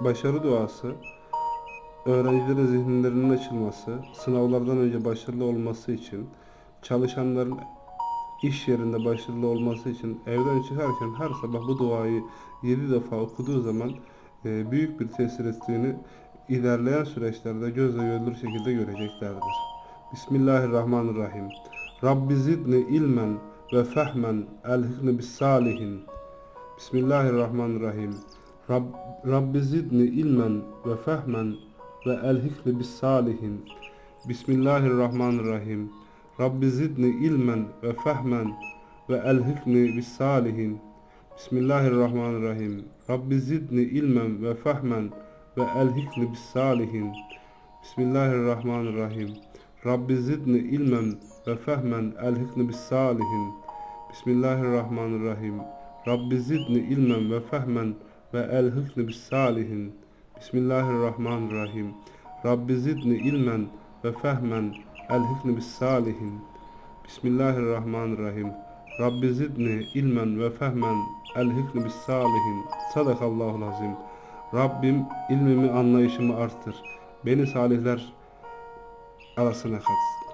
başarı duası, öğrencilerin zihinlerinin açılması, sınavlardan önce başarılı olması için, çalışanların iş yerinde başarılı olması için evden çıkarken her sabah bu duayı 7 defa okuduğu zaman e, büyük bir tesir ettiğini ilerleyen süreçlerde gözle görülür şekilde göreceklerdir. Bismillahirrahmanirrahim. Rabbi zidni ilmen ve fehmen elhikni bis salihin. Bismillahirrahmanirrahim. Rab, Rabbi zidni ilmen ve fehmen ve elhikni bis salihin. Bismillahirrahmanirrahim. Rabbi zidni ilmen ve fehmen ve elhikni bis salihin. Bismillahirrahmanirrahim. Rabbi zidni ilmen ve fehmen ve elhikni bis salihin. Bismillahirrahmanirrahim. Rabbi zidni ilmen ve fehmen elhikni bis salihin. Bismillahirrahmanirrahim. Rabbi zidni ilmen ve fehmen ve elhikni bis salihin. Bismillahirrahmanirrahim. Rabbi zidni ilmen ve fehmen elhikni bis salihin. Bismillahirrahmanirrahim. Rabbi zidni ilmen ve fehmen elhikni bis salihin. Sadakallahul azim. Rabbim ilmimi anlayışımı arttır. Beni salihler arasına kat.